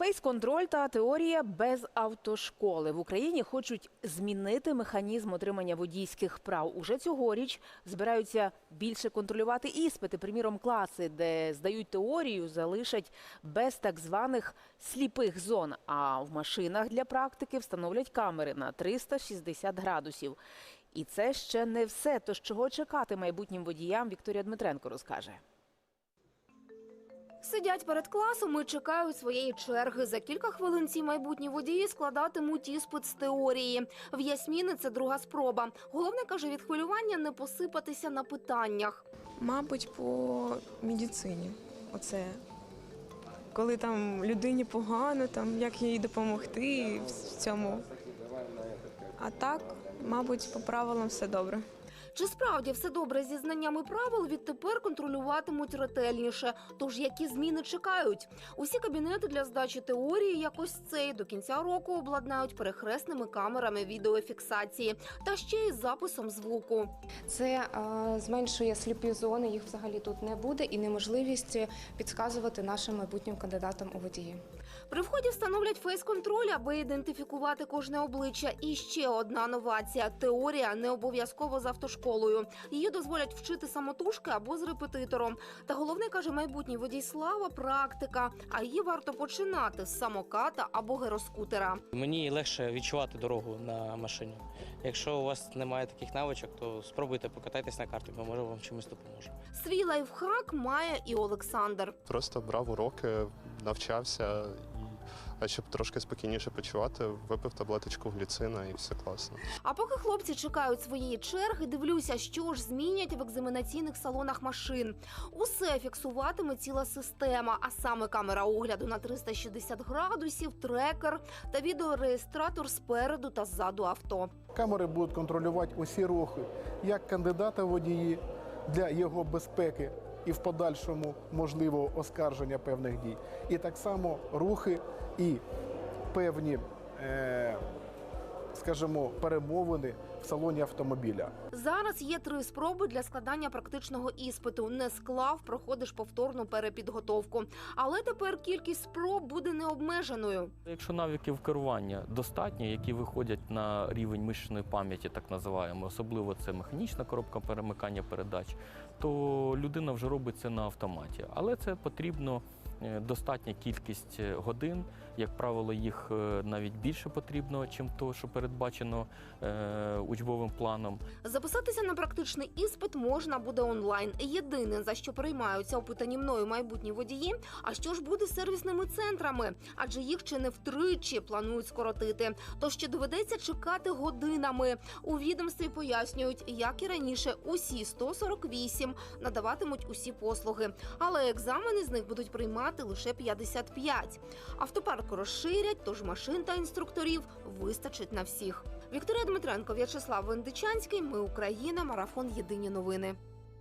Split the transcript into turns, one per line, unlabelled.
Фейс-контроль та теорія без автошколи в Україні хочуть змінити механізм отримання водійських прав. Уже цьогоріч збираються більше контролювати іспити. Приміром, класи, де здають теорію, залишать без так званих сліпих зон. А в машинах для практики встановлять камери на 360 градусів. І це ще не все. Тож чого чекати майбутнім водіям, Вікторія Дмитренко розкаже.
Сидять перед класом і чекають своєї черги. За кілька хвилин ці майбутні водії складатимуть іспит з теорії. В Ясміни це друга спроба. Головне каже, від хвилювання не посипатися на питаннях.
Мабуть, по медицині. Оце. Коли там людині погано, там як їй допомогти в цьому. А так, мабуть, по правилам все добре.
Чи справді все добре зі знаннями правил відтепер контролюватимуть ретельніше? Тож які зміни чекають? Усі кабінети для здачі теорії, як ось цей, до кінця року обладнають перехресними камерами відеофіксації та ще й записом звуку.
Це е, зменшує сліпі зони, їх взагалі тут не буде, і неможливість підказувати нашим майбутнім кандидатам у водії.
При вході встановлять фейс-контроль, аби ідентифікувати кожне обличчя. І ще одна новація: теорія не обов'язково з автошколою. Її дозволять вчити самотужки або з репетитором. Та головне каже майбутній водій слава практика. А її варто починати з самоката або гироскутера.
Мені легше відчувати дорогу на машині. Якщо у вас немає таких навичок, то спробуйте покатайтесь на карті, ми може вам чимось допоможемо.
Свій лайфхак має і Олександр.
Просто брав уроки, навчався, а щоб трошки спокійніше почувати, випив таблеточку гліцина і все класно.
А поки хлопці чекають своєї черги, дивлюся, що ж змінять в екзаменаційних салонах машин. Усе фіксуватиме ціла система, а саме камера огляду на 360 градусів, трекер та відеореєстратор спереду та ззаду авто.
Камери будуть контролювати усі рухи, як кандидата в водії для його безпеки і в подальшому можливого оскарження певних дій. І так само рухи і певні, е, скажімо, перемовини в салоні автомобіля.
Зараз є три спроби для складання практичного іспиту. Не склав, проходиш повторну перепідготовку. Але тепер кількість спроб буде необмеженою.
Якщо навиків керування достатньо, які виходять на рівень мишечної пам'яті, так називаємо, особливо це механічна коробка перемикання передач, то людина вже робить це на автоматі. Але це потрібно достатня кількість е, годин. Як правило, їх е, навіть більше потрібно, чим то, що передбачено е, учбовим планом.
Записатися на практичний іспит можна буде онлайн. Єдине за що приймаються опитані мною майбутні водії. А що ж буде з сервісними центрами? Адже їх чи не втричі планують скоротити. То ще доведеться чекати годинами. У відомстві пояснюють, як і раніше, усі 148 надаватимуть усі послуги, але екзамени з них будуть приймати лише 55. Автопарк розширять, тож машин та інструкторів вистачить на всіх. Вікторія Дмитренко, В'ячеслав Вендичанський. Ми Україна. Марафон. Єдині новини.